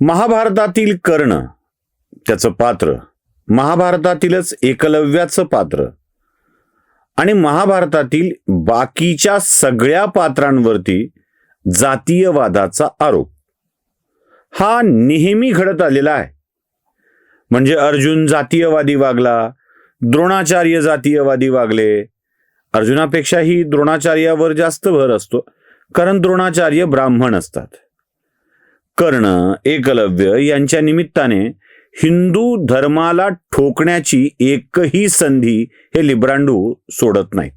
महाभारतातील कर्ण त्याचं पात्र महाभारतातीलच एकलव्याचं पात्र आणि महाभारतातील बाकीच्या सगळ्या पात्रांवरती जातीयवादाचा आरोप. हा नेहमी घडत आलेला आहे. म्हणजे अर्जुन जातीयवादी वागला द्रोणाचार्य जातीयवादी वागले. अर्जुनापेक्षाही द्रोणाचार्यावर जास्त भर असतो कारण द्रोणाचार्य ब्राह्मण असतात. कर्ण एकलव्य यांच्या निमित्ताने हिंदू धर्माला ठोकण्याची एकही संधी हे लिब्रांडू सोडत नाहीत.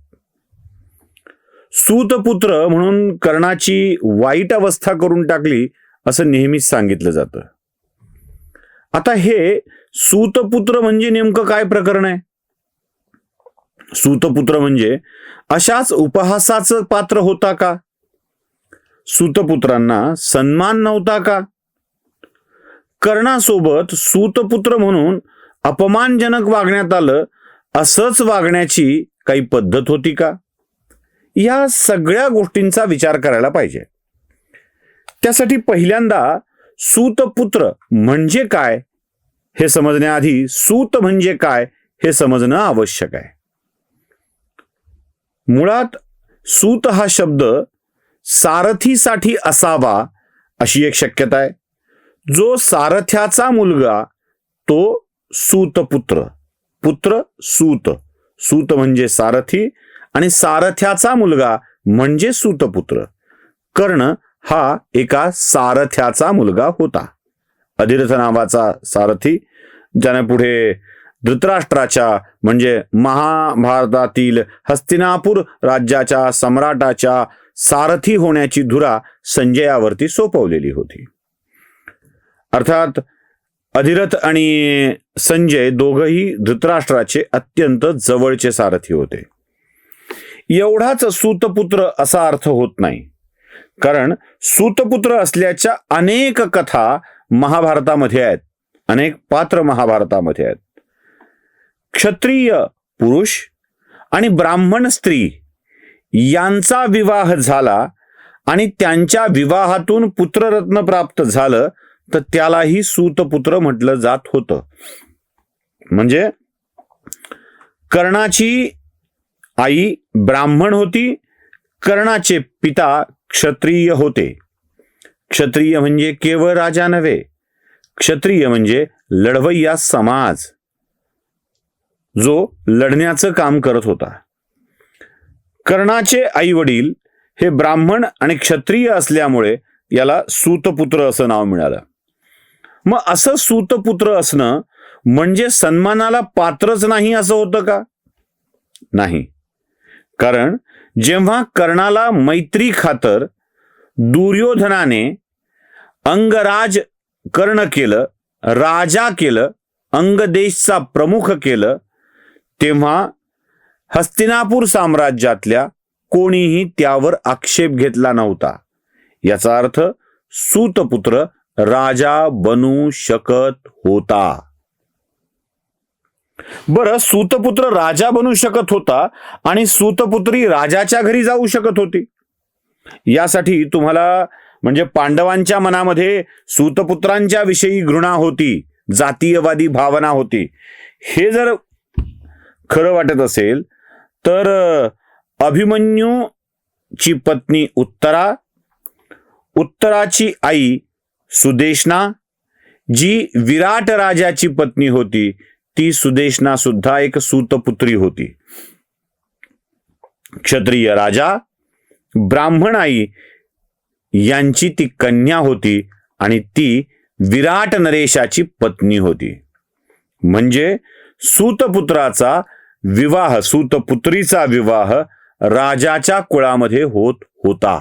सूतपुत्र म्हणून कर्णाची वाईट अवस्था करून टाकली असं नेहमीच सांगितलं जातं. आता हे सूतपुत्र म्हणजे नेमकं काय प्रकरण आहे? सूतपुत्र म्हणजे अशाच उपहासाचं पात्र होता का? सूतपुत्रांना सन्मान नव्हता का? कर्णासोबत सूतपुत्र म्हणून अपमानजनक वागण्यात आलं असंच वागण्याची काही पद्धत होती का? या सगळ्या गोष्टींचा विचार करायला पाहिजे. त्यासाठी पहिल्यांदा सूतपुत्र म्हणजे काय हे समजण्याआधी सूत म्हणजे काय हे समजणं आवश्यक आहे. मुळात सूत हा शब्द सारथीसाठी असावा अशी एक शक्यता आहे. जो सारथ्याचा मुलगा तो सूतपुत्र पुत्र. सूत. सूत म्हणजे सारथी आणि सारथ्याचा मुलगा म्हणजे सूतपुत्र कर्ण हा एका सारथ्याचा मुलगा होता. अधिरथ नावाचा सारथी ज्याने पुढे धृतराष्ट्राच्या म्हणजे महाभारतातील हस्तिनापूर राज्याच्या सम्राटाच्या सारथी होण्याची धुरा संजयावरती सोपवलेली होती. अर्थात अधिरथ आणि संजय दोघही धृतराष्ट्राचे अत्यंत जवळचे सारथी होते. एवढाच सूतपुत्र असा अर्थ होत नाही. कारण सूतपुत्र असल्याच्या अनेक कथा महाभारतामध्ये आहेत. अनेक पात्र महाभारतामध्ये आहेत. क्षत्रिय पुरुष आणि ब्राह्मण स्त्री यांचा विवाह झाला आणि त्यांच्या विवाहातून पुत्ररत्न प्राप्त झालं तर त्यालाही सूतपुत्र म्हटलं जात होतं. म्हणजे कर्णाची आई ब्राह्मण होती कर्णाचे पिता क्षत्रिय होते. क्षत्रिय म्हणजे केवळ राजा नव्हे क्षत्रिय म्हणजे लढवय्या समाज जो लढण्याचं काम करत होता. कर्णाचे आई वडील हे ब्राह्मण आणि क्षत्रिय असल्यामुळे याला सूतपुत्र असं नाव मिळालं. मग असं सूतपुत्र असणं म्हणजे सन्मानाला पात्रच नाही असं होतं का? नाही. कारण जेव्हा कर्णाला मैत्री खातर दुर्योधनाने अंगराज कर्ण केलं राजा केलं अंगदेशचा प्रमुख केलं तेव्हा हस्तिनापूर साम्राज्यातल्या कोणीही त्यावर आक्षेप घेतला नव्हता. याचा अर्थ सूतपुत्र राजा बनू शकत होता. बर सूतपुत्र राजा बनू शकत होता आणि सूतपुत्री राजाच्या घरी जाऊ शकत होती. यासाठी तुम्हाला म्हणजे पांडवांच्या मनामध्ये सूतपुत्रांच्या विषयी घृणा होती जातीयवादी भावना होती. हे जर खरं वाटत असेल तर अभिमन्यूची पत्नी उत्तरा उत्तराची आई सुदेशना जी विराट राजाची पत्नी होती ती सुदेशना सुद्धा एक सूतपुत्री होती. क्षत्रिय राजा ब्राह्मण आई यांची ती कन्या होती आणि ती विराट नरेशाची पत्नी होती. म्हणजे सूतपुत्राचा विवाह सुतपुत्रीचा विवाह राजाच्या कुळामध्ये होत होता.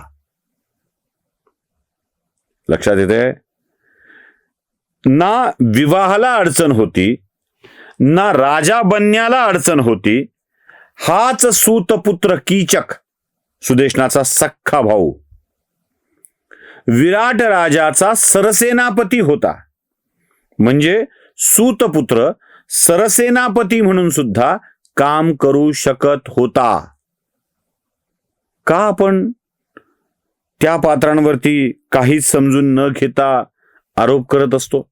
लक्षात येते ना विवाहाला अडचण होती ना राजा बनण्याला अडचण होती हाच सूतपुत्र कीचक सुदेशनाचा सख्खा भाऊ. विराट राजाचा सरसेनापती होता. म्हणजे सूतपुत्र सरसेनापती म्हणून सुद्धा काम करू शकत होता. का आपण त्या पात्रांवरती काहीच समजून न घेता आरोप करत असतो?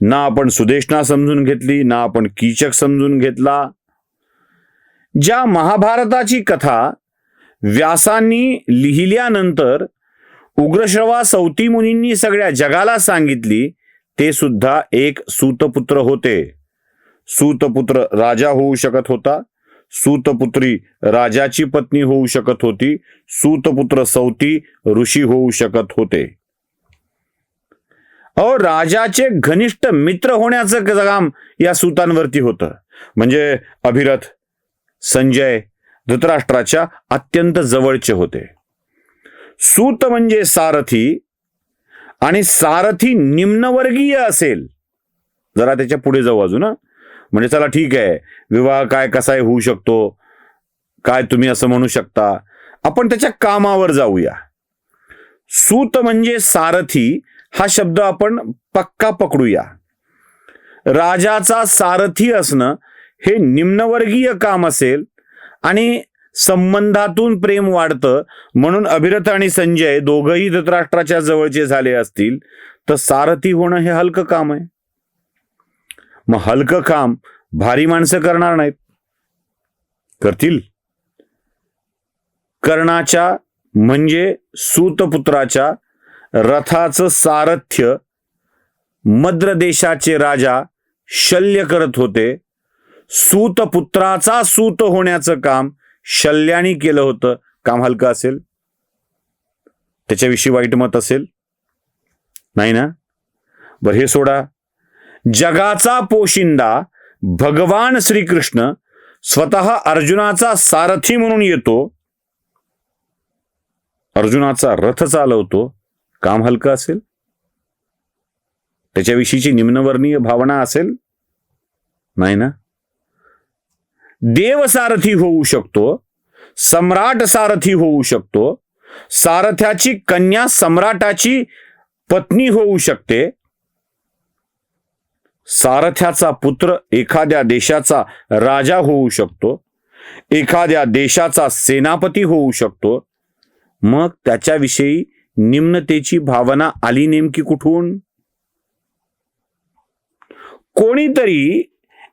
ना आपण सुदेशना समजून घेतली ना आपण कीचक समजून घेतला. ज्या महाभारताची कथा व्यासांनी लिहिल्यानंतर उग्रश्रवा सौती मुनींनी सगळ्या जगाला सांगितली ते सुद्धा एक सूतपुत्र होते. सूतपुत्र राजा होऊ शकत होता. सूतपुत्री राजाची पत्नी होऊ शकत होती. सूतपुत्र सौती ऋषी होऊ शकत होते. अहो राजाचे घनिष्ठ मित्र होण्याचं काम या सूतांवरती होतं. म्हणजे अभिरथ संजय धृतराष्ट्राच्या अत्यंत जवळचे होते. सूत म्हणजे सारथी आणि सारथी निम्नवर्गीय असेल. जरा त्याच्या पुढे जाऊ अजून म्हणजे चला ठीक आहे. विवाह काय कसाही होऊ शकतो. काय तुम्ही असं म्हणू शकता. आपण त्याच्या कामावर जाऊया. सूत म्हणजे सारथी हा शब्द आपण पक्का पकडूया. राजाचा सारथी असणं हे निम्नवर्गीय काम असेल आणि संबंधातून प्रेम वाढतं. म्हणून अभिरथ आणि संजय दोघही धृतराष्ट्राच्या जवळचे झाले असतील तर सारथी होणं हे हलकं काम आहे. मग हलकं काम भारी माणसं करणार नाहीत. करतील. कर्णाच्या म्हणजे सूतपुत्राच्या रथाचं सारथ्य मद्र देशाचे राजा शल्य करत होते. सूतपुत्राचा सूत होण्याचं काम शल्यानी केलं होतं. काम हलकं असेल. त्याच्याविषयी वाईट मत असेल. नाही ना? बरं हे सोडा. जगाचा पोशिंदा भगवान श्रीकृष्ण स्वतः अर्जुनाचा सारथी म्हणून येतो. अर्जुनाचा रथ चालवतो. काम हलकं असेल. त्याच्याविषयीची निम्नवर्णीय भावना असेल. नाही ना? देव सारथी होऊ शकतो. सम्राट सारथी होऊ शकतो. सारथ्याची कन्या सम्राटाची पत्नी होऊ शकते. सारथ्याचा पुत्र एखाद्या देशाचा राजा होऊ शकतो एखाद्या देशाचा सेनापती होऊ शकतो. मग त्याच्याविषयी निम्नतेची भावना आली नेमकी कुठून? कोणीतरी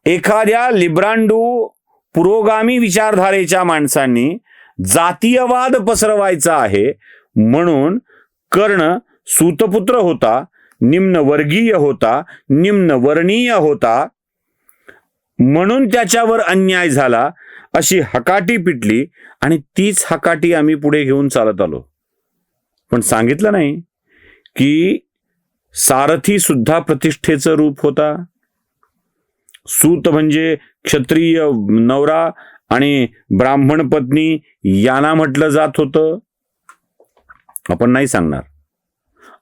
एखाद्या लिब्रांडू पुरोगामी विचारधारेच्या माणसांनी जातीयवाद पसरवायचा आहे म्हणून कर्ण सूतपुत्र होता निम्न वर्गीय होता निम्न वर्णीय होता. म्हणून त्याच्यावर अन्याय झाला अशी हकाटी पिटली आणि तीच हकाटी आम्ही पुढे घेऊन चालत आलो. पण सांगितलं नाही की सारथी सुद्धा प्रतिष्ठेचं रूप होता. सूत म्हणजे क्षत्रिय नवरा आणि ब्राह्मण पत्नी यांना म्हटलं जात होतं. आपण नाही सांगणार.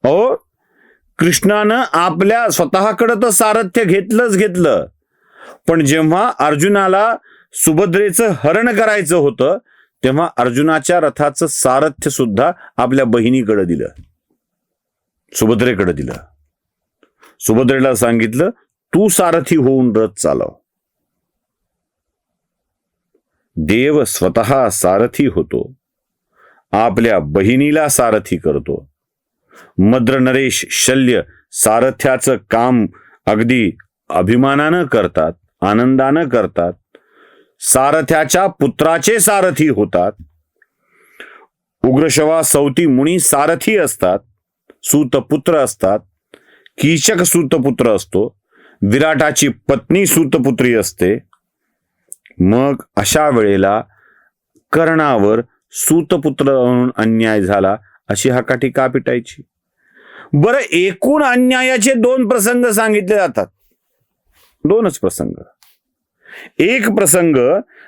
अहो कृष्णानं आपल्या स्वतःकडं तर सारथ्य घेतलंच घेतलं. पण जेव्हा अर्जुनाला सुभद्रेचं हरण करायचं होतं तेव्हा अर्जुनाच्या रथाचं सारथ्य सुद्धा आपल्या बहिणीकडे दिलं. सुभद्रेकडे दिलं. सुभद्रेला सांगितलं तू सारथी होऊन रथ चालव. देव स्वतः सारथी होतो. आपल्या बहिणीला सारथी करतो. मद्र नरेश शल्य सारथ्याचं काम अगदी अभिमानानं करतात आनंदानं करतात. सारथ्याच्या पुत्राचे सारथी होतात. उग्रशवा सौती मुनी सारथी असतात. सूतपुत्र असतात. कीचक सूतपुत्र असतो. विराटाची पत्नी सूतपुत्री असते. मग अशा वेळेला कर्णावर सूतपुत्र म्हणून अन्याय झाला. अशी हाकाठी का पिटायची? बरं एकूण अन्यायाचे दोन प्रसंग सांगितले जातात. दोनच प्रसंग. एक प्रसंग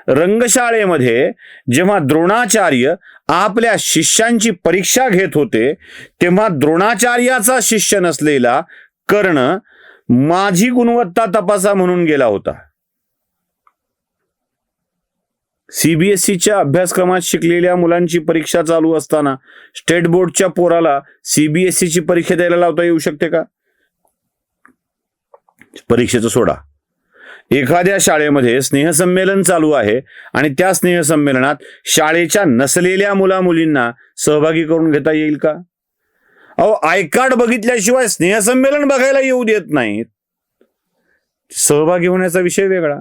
रंगशाळेमध्ये जेव्हा द्रोणाचार्य आपल्या शिष्यांची परीक्षा घेत होते तेव्हा द्रोणाचार्याचा शिष्य नसलेला कर्ण माझी गुणवत्ता तपासा म्हणून गेला होता. सीबीएसईच्या अभ्यासक्रमात शिकलेल्या मुलांची परीक्षा चालू असताना स्टेट बोर्डच्या पोराला सीबीएसईची परीक्षा द्यायला लावता येऊ शकते का? परीक्षेचं सोडा. एखाद्या शाळेमध्ये स्नेहसंमेलन चालू आहे आणि त्या स्नेहसंमेलनात शाळेच्या नसलेल्या मुला मुलींना सहभागी करून घेता येईल का? अहो आय कार्ड बघितल्याशिवाय स्नेहसंमेलन बघायला येऊ देत नाहीत. सहभागी होण्याचा विषय वेगळा.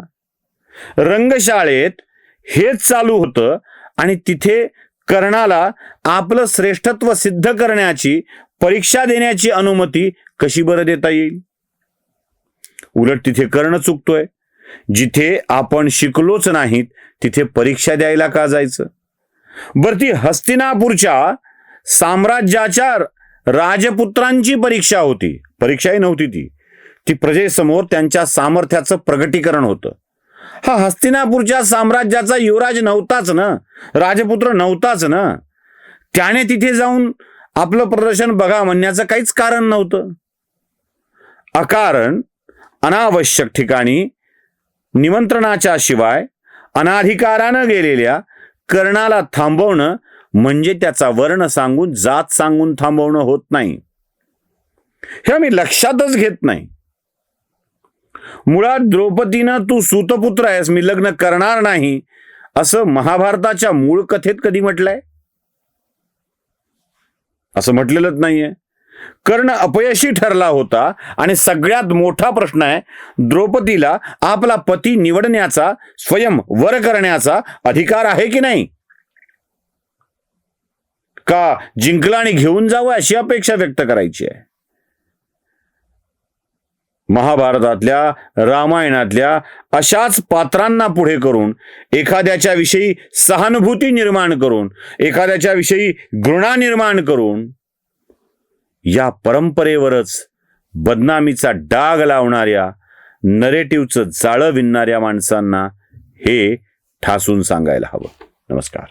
रंगशाळेत हेच चालू होतं आणि तिथे कर्णाला आपलं श्रेष्ठत्व सिद्ध करण्याची परीक्षा देण्याची अनुमती कशी बरं देता येईल? उलट तिथे कर्ण चुकतोय. जिथे आपण शिकलोच नाहीत तिथे परीक्षा द्यायला का जायचं? बर ती हस्तिनापूरच्या साम्राज्याच्या राजपुत्रांची परीक्षा होती. परीक्षाही नव्हती ती. ती प्रजेसमोर त्यांच्या सामर्थ्याचं प्रगटीकरण होतं. हा हस्तिनापूरच्या साम्राज्याचा युवराज नव्हताच ना राजपुत्र नव्हताच ना. त्याने तिथे जाऊन आपलं प्रदर्शन बघा म्हणण्याचं काहीच कारण नव्हतं. अकारण अनावश्यक ठिकाणी निमंत्रणाच्या शिवाय अनाधिकारानं गेलेल्या कर्णाला थांबवणं म्हणजे त्याचा वर्ण सांगून जात सांगून थांबवणं होत नाही. हे आम्ही लक्षातच घेत नाही. मुळात द्रौपदीनं तू सुतपुत्र आहेस मी लग्न करणार नाही असं महाभारताच्या मूळ कथेत कधी म्हटलंय? असं म्हटलेलंच नाहीये. कर्ण अपयशी ठरला होता आणि सगळ्यात मोठा प्रश्न आहे द्रौपदीला आपला पती निवडण्याचा स्वयं वर करण्याचा अधिकार आहे की नाही? का जिंकला आणि घेऊन जावं अशी अपेक्षा व्यक्त करायची आहे? महाभारतातल्या रामायणातल्या अशाच पात्रांना पुढे करून एखाद्याच्या विषयी सहानुभूती निर्माण करून एखाद्याच्या विषयी घृणा निर्माण करून या परंपरेवरच बदनामीचा डाग लावणाऱ्या नरेटिव्हचं जाळं विणणाऱ्या माणसांना हे ठासून सांगायला हवं. नमस्कार.